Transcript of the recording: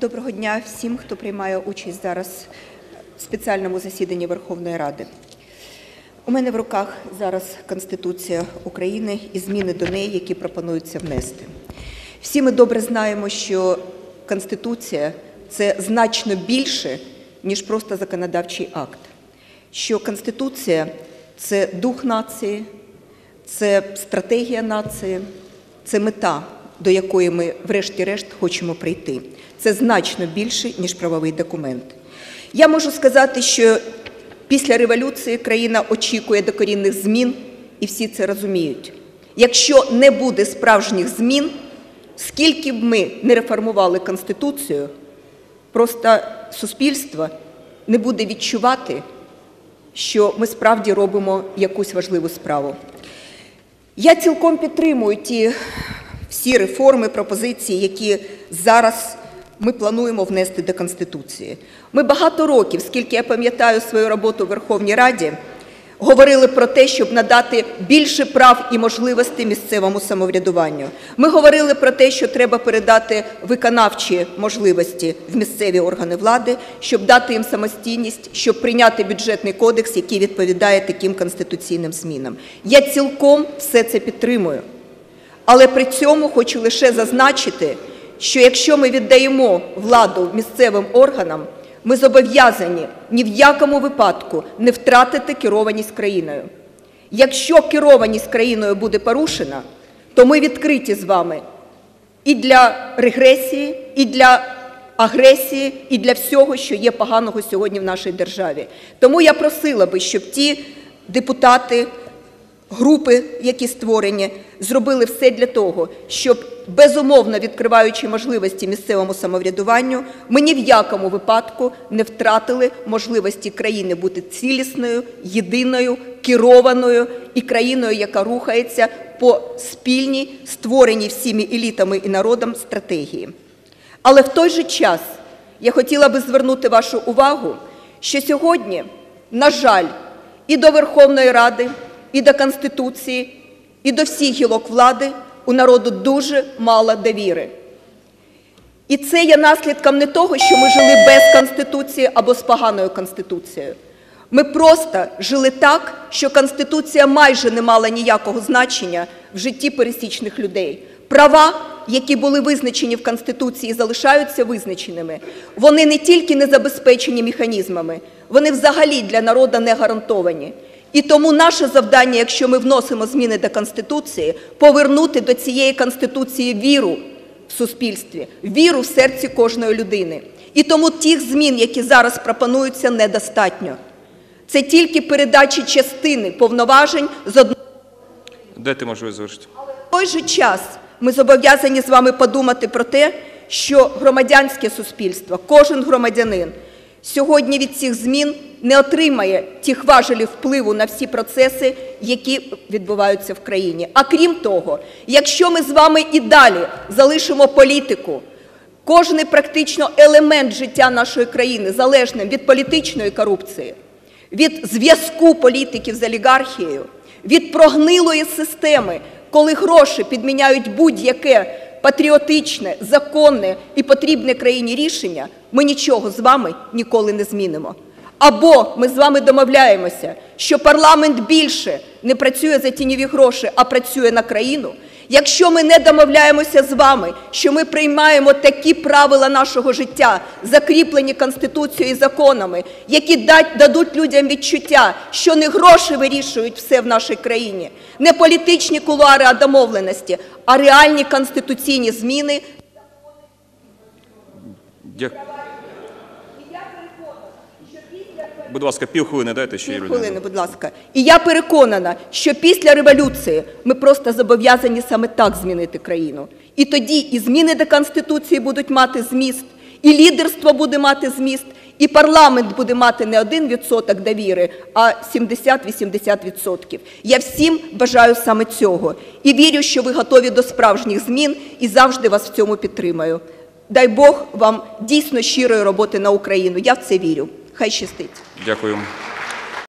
Доброго дня всім, хто приймає участь зараз в спеціальному засіданні Верховної Ради. У мене в руках зараз Конституція України і зміни до неї, які пропонуються внести. Всі ми добре знаємо, що Конституція це значно більше, ніж просто законодавчий акт. Що Конституція це дух нації, це стратегія нації, це мета, до якої ми, врешті-решт, хочемо прийти. Це значно більше, ніж правовий документ. Я можу сказати, що після революції країна очікує докорінних змін, і всі це розуміють. Якщо не буде справжніх змін, скільки б ми не реформували Конституцію, просто суспільство не буде відчувати, що ми справді робимо якусь важливу справу. Я цілком підтримую ті всі реформи, пропозиції, які зараз ми плануємо внести до Конституції. Ми багато років, скільки я пам'ятаю свою роботу в Верховній Раді, говорили про те, щоб надати більше прав і можливостей місцевому самоврядуванню. Ми говорили про те, що треба передати виконавчі можливості в місцеві органи влади, щоб дати їм самостійність, щоб прийняти бюджетний кодекс, який відповідає таким конституційним змінам. Я цілком все це підтримую. Але при цьому хочу лише зазначити, що якщо ми віддаємо владу місцевим органам, ми зобов'язані ні в якому випадку не втратити керованість країною. Якщо керованість країною буде порушена, то ми відкриті з вами і для регресії, і для агресії, і для всього, що є поганого сьогодні в нашій державі. Тому я просила би, щоб ті депутати, групи, які створені, зробили все для того, щоб безумовно відкриваючи можливості місцевому самоврядуванню, ми ні в якому випадку не втратили можливості країни бути цілісною, єдиною, керованою і країною, яка рухається по спільній, створеній всіми елітами і народом стратегії. Але в той же час я хотіла би звернути вашу увагу, що сьогодні, на жаль, і до Верховної Ради, і до Конституції, і до всіх гілок влади у народу дуже мало довіри. І це є наслідком не того, що ми жили без Конституції або з поганою Конституцією. Ми просто жили так, що Конституція майже не мала ніякого значення в житті пересічних людей. Права, які були визначені в Конституції, залишаються визначеними. Вони не тільки не забезпечені механізмами, вони взагалі для народу не гарантовані. І тому наше завдання, якщо ми вносимо зміни до Конституції, повернути до цієї Конституції віру в суспільстві, віру в серці кожної людини. І тому тих змін, які зараз пропонуються, недостатньо. Це тільки передачі частини повноважень з одного. Дайте можливість завершити. В той же час ми зобов'язані з вами подумати про те, що громадянське суспільство, кожен громадянин сьогодні від цих змін не отримає тих важелів впливу на всі процеси, які відбуваються в країні. А крім того, якщо ми з вами і далі залишимо політику, кожний практично елемент життя нашої країни залежним від політичної корупції, від зв'язку політиків з олігархією, від прогнилої системи, коли гроші підміняють будь-яке патріотичне, законне і потрібне країні рішення, ми нічого з вами ніколи не змінимо. Або ми з вами домовляємося, що парламент більше не працює за тіньові гроші, а працює на країну. Якщо ми не домовляємося з вами, що ми приймаємо такі правила нашого життя, закріплені Конституцією і законами, які дадуть людям відчуття, що не гроші вирішують все в нашій країні, не політичні кулуари, а домовленості, а реальні конституційні зміни. Дякую. Будь ласка, півхвилини дайте ще Дві хвилини, будь ласка. І я переконана, що після революції ми просто зобов'язані саме так змінити країну. І тоді і зміни до Конституції будуть мати зміст, і лідерство буде мати зміст, і парламент буде мати не один відсоток довіри, а 70-80%. Я всім бажаю саме цього. І вірю, що ви готові до справжніх змін і завжди вас в цьому підтримаю. Дай Бог вам дійсно щирої роботи на Україну. Я в це вірю. Хай щастить. Дякую.